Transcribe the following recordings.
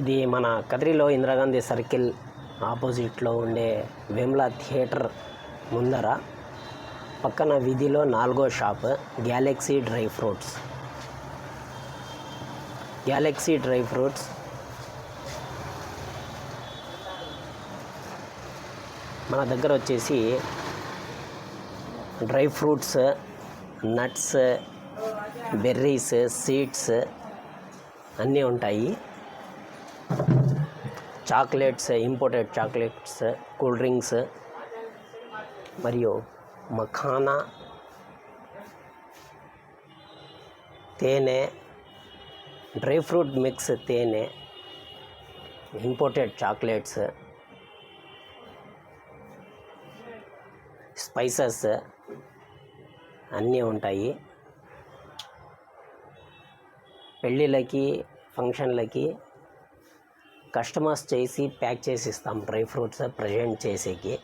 ఇది మన కదిరిలో ఇందిరాగాంధీ సర్కిల్ ఆపోజిట్లో ఉండే వేమ్లా థియేటర్ ముందర పక్కన వీధిలో నాలుగో shop galaxy dry fruits galaxy dry fruits మన దగ్గర వచ్చేసి dry fruits nuts berries seeds అన్నీ ఉంటాయి. Chocolates imported chocolates cool drinks మరియు మఖానా తేనె డ్రై ఫ్రూట్ మిక్స్ తేనె ఇంపోర్టెడ్ చాక్లెట్స్ స్పైసెస్ అన్నీ ఉంటాయి. పెళ్ళిళ్ళకి ఫంక్షన్లకి కస్టమర్స్ చేసి ప్యాక్ చేసి ఇస్తాం డ్రై ఫ్రూట్స్ ప్రజెంట్ చేసేకి.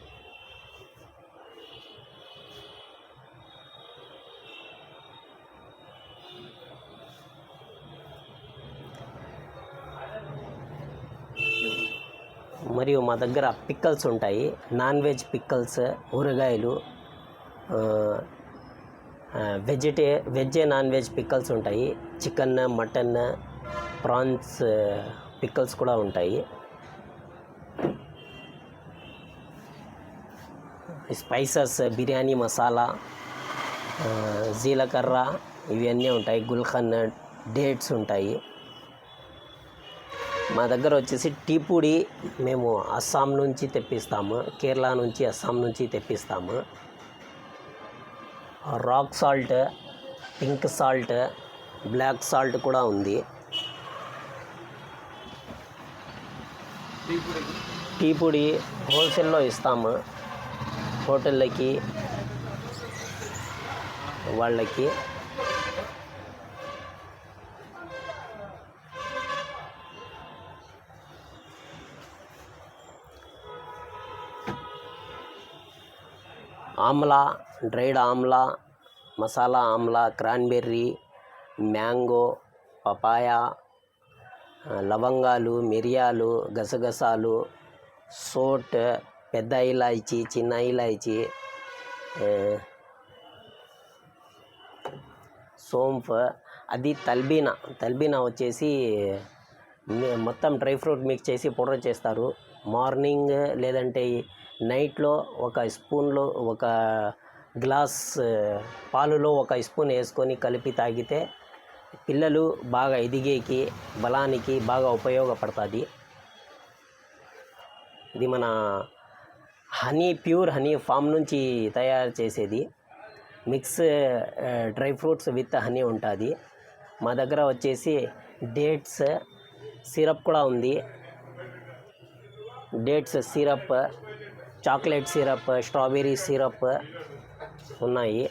మరియు మా దగ్గర పిక్కల్స్ ఉంటాయి. నాన్ వెజ్ పిక్కల్స్ ఊరగాయలు వెజిటే వెజ్ నాన్ వెజ్ పిక్కల్స్ ఉంటాయి. చికెన్ మటన్ ప్రాన్స్ పిక్కల్స్ కూడా ఉంటాయి. స్పైసెస్ బిర్యానీ మసాలా జీలకర్ర ఇవన్నీ ఉంటాయి. గుల్ఖన్ డేట్స్ ఉంటాయి. మా దగ్గర వచ్చేసి టీ పొడి మేము అస్సాం నుంచి తెప్పిస్తాము. కేరళ నుంచి అస్సాం నుంచి తెప్పిస్తాము. Rock salt pink salt black salt కూడా ఉంది. టీ పొడి హోల్సేల్లో ఇస్తాము. హోటళ్ళకి వాళ్ళకి. Amla dried amla masala amla cranberry mango papaya లవంగాలు మిరియాలు గసగసాలు సోట్ పెద్ద ఇలాయచి చిన్న ఇలాయచి సోంఫ్ అది తల్బీనా. తల్బీనా వచ్చేసి మొత్తం డ్రై ఫ్రూట్ మిక్స్ చేసి పౌడర్ చేస్తారు. మార్నింగ్ లేదంటే నైట్లో ఒక స్పూన్లో ఒక గ్లాస్ పాలులో ఒక స్పూన్ వేసుకొని కలిపి తాగితే పిల్లలు బాగా ఎదిగేకి బలానికి బాగా ఉపయోగపడుతుంది. ఇది మన హనీ ప్యూర్ హనీ ఫామ్ నుంచి తయారు చేసేది. Mix dry fruits with honey ఉంటుంది. మా దగ్గర వచ్చేసి డేట్స్ సిరప్ కూడా ఉంది. Dates syrup chocolate syrup strawberry syrup ఉన్నాయి.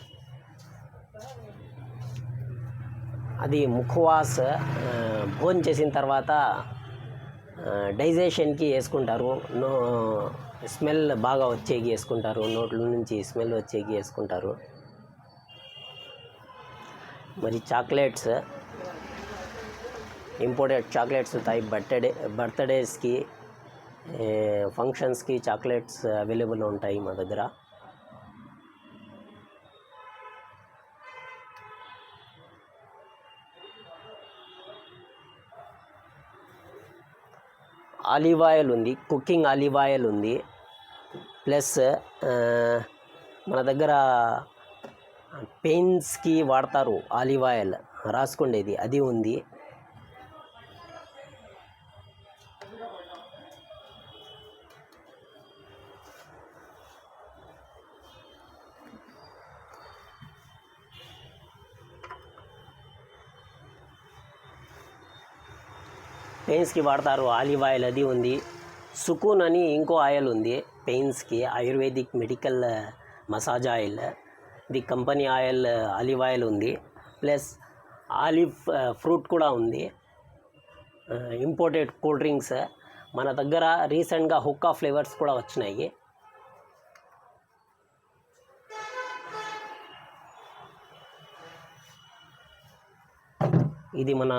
అది ముఖవాస్ భోజనం చేసిన తర్వాత డైజెషన్కి వేసుకుంటారు. నో స్మెల్ బాగా వచ్చేకి వేసుకుంటారు. నోట్ల నుంచి స్మెల్ వచ్చేకి వేసుకుంటారు. మరి చాక్లెట్స్ ఇంపోర్టెడ్ చాక్లెట్స్ ఉంటాయి బర్త్డే బర్త్డేస్కి ఫంక్షన్స్కి చాక్లెట్స్ అవైలబుల్ ఉంటాయి మా దగ్గర. ఆలివ్ ఆయిల్ ఉంది కుకింగ్ ఆలివ్ ఆయిల్ ఉంది. ప్లస్ మన దగ్గర పెయిన్స్కి వాడతారు ఆలివ్ ఆయిల్. రాసుకుండేది అది ఉంది. పెయిన్స్కి వాడతారు. ఆలివ్ ఆయిల్ అది ఉంది. సుకూన్ అని ఇంకో ఆయిల్ ఉంది. పెయిన్స్కి ayurvedic medical massage oil. The company oil olive oil ఉంది. ప్లస్ ఆలివ్ ఫ్రూట్ కూడా ఉంది. Imported cool drinks. మన దగ్గర రీసెంట్గా హుక్కా ఫ్లేవర్స్ కూడా వచ్చినాయి. ఇది మన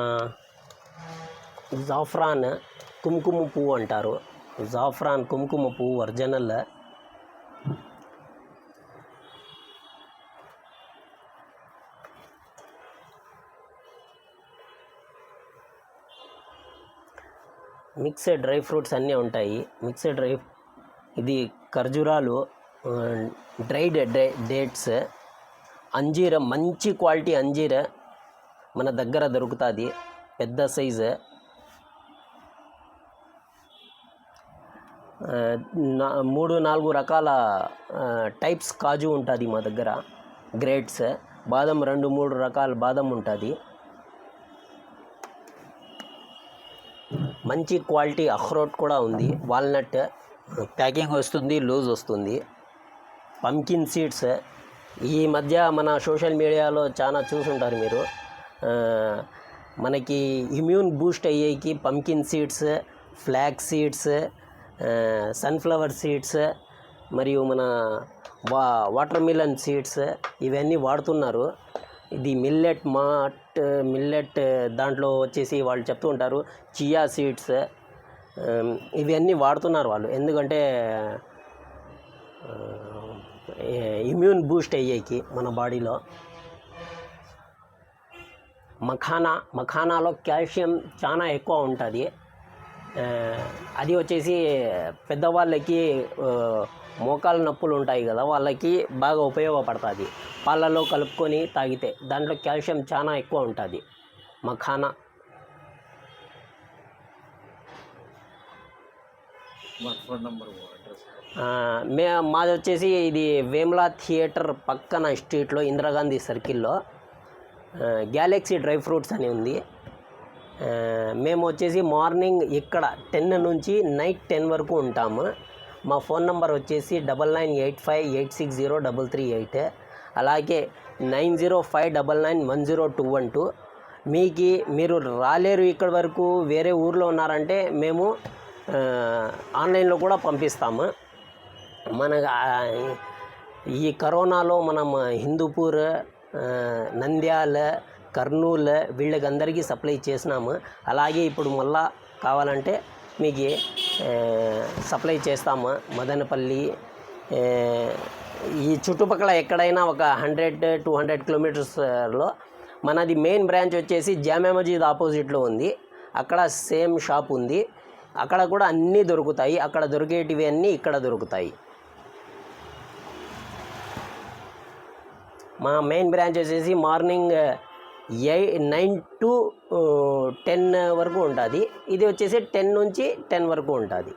జాఫ్రాన్ కుంకుమ పువ్వు అంటారు. జాఫ్రాన్ కుంకుమ పువ్వు ఒరిజినల్. మిక్స్డ్ డ్రై ఫ్రూట్స్ అన్నీ ఉంటాయి. మిక్స్డ్ డ్రై ఇది ఖర్జూరాలు డ్రైడ్ డే డేట్స్ అంజీర మంచి క్వాలిటీ అంజీర మన దగ్గర దొరుకుతుంది. పెద్ద సైజు ఆ, నా మూడు నాలుగు రకాల టైప్స్ కాజు ఉంటుంది మా దగ్గర. గ్రేడ్స్ బాదం రెండు మూడు రకాల బాదం ఉంటుంది. మంచి క్వాలిటీ అఖ్రోట్ కూడా ఉంది. వాల్నట్ ప్యాకింగ్ వస్తుంది లూజ్ వస్తుంది. పంకిన్ సీడ్స్ ఈ మధ్య మన సోషల్ మీడియాలో చాలా చూసుంటారు మీరు. మనకి immune boost అయ్యేకి pumpkin seeds flax seeds sunflower seeds మరియు మన వా వాటర్ మిలన్ సీడ్స్ ఇవన్నీ వాడుతున్నారు. ఇది మిల్లెట్ మాట్ మిల్లెట్ దాంట్లో వచ్చేసి వాళ్ళు చెప్తూ ఉంటారు చియా సీడ్స్ ఇవన్నీ వాడుతున్నారు వాళ్ళు. ఎందుకంటే ఇమ్యూన్ బూస్ట్ అయ్యేకి మన బాడీలో. మఖానా మఖానాలో కాల్షియం చాలా ఎక్కువ ఉంటుంది. అది వచ్చేసి పెద్దవాళ్ళకి మోకాలు నొప్పులు ఉంటాయి కదా వాళ్ళకి బాగా ఉపయోగపడుతుంది. పాలలో కలుపుకొని తాగితే దాంట్లో కాల్షియం చాలా ఎక్కువ ఉంటుంది. మఖానా. మా మాది వచ్చేసి ఇది వేమ్లా థియేటర్ పక్కన స్ట్రీట్లో ఇందిరాగాంధీ సర్కిల్లో. గ్యాలక్సీ డ్రై ఫ్రూట్స్ అని ఉంది. మేము వచ్చేసి మార్నింగ్ ఇక్కడ టెన్ నుంచి నైట్ టెన్ వరకు ఉంటాము. మా ఫోన్ నంబర్ వచ్చేసి double nine eight five eight six zero double three eight. అలాగే nine zero five double nine one zero two one two. మీకు మీరు రాలేరు ఇక్కడ వరకు వేరే ఊర్లో ఉన్నారంటే మేము ఆన్లైన్లో కూడా పంపిస్తాము. మన ఈ కరోనాలో మనం హిందూపూర్ నంద్యాల కర్నూలు వీళ్ళకందరికీ సప్లై చేసినాము. అలాగే ఇప్పుడు మళ్ళా కావాలంటే మీకు సప్లై చేస్తాము. మదనపల్లి ఈ చుట్టుపక్కల ఎక్కడైనా ఒక హండ్రెడ్ టూ హండ్రెడ్ కిలోమీటర్స్లో మనది మెయిన్ బ్రాంచ్ వచ్చేసి జామా మజీద్ ఆపోజిట్లో ఉంది. అక్కడ సేమ్ షాప్ ఉంది. అక్కడ కూడా అన్నీ దొరుకుతాయి. అక్కడ దొరికేటివి అన్నీ ఇక్కడ దొరుకుతాయి. మా మెయిన్ బ్రాంచ్ వచ్చేసి morning eight nine to ten వరకు ఉంటుంది. ఇది వచ్చేసి టెన్ నుంచి టెన్ వరకు ఉంటుంది.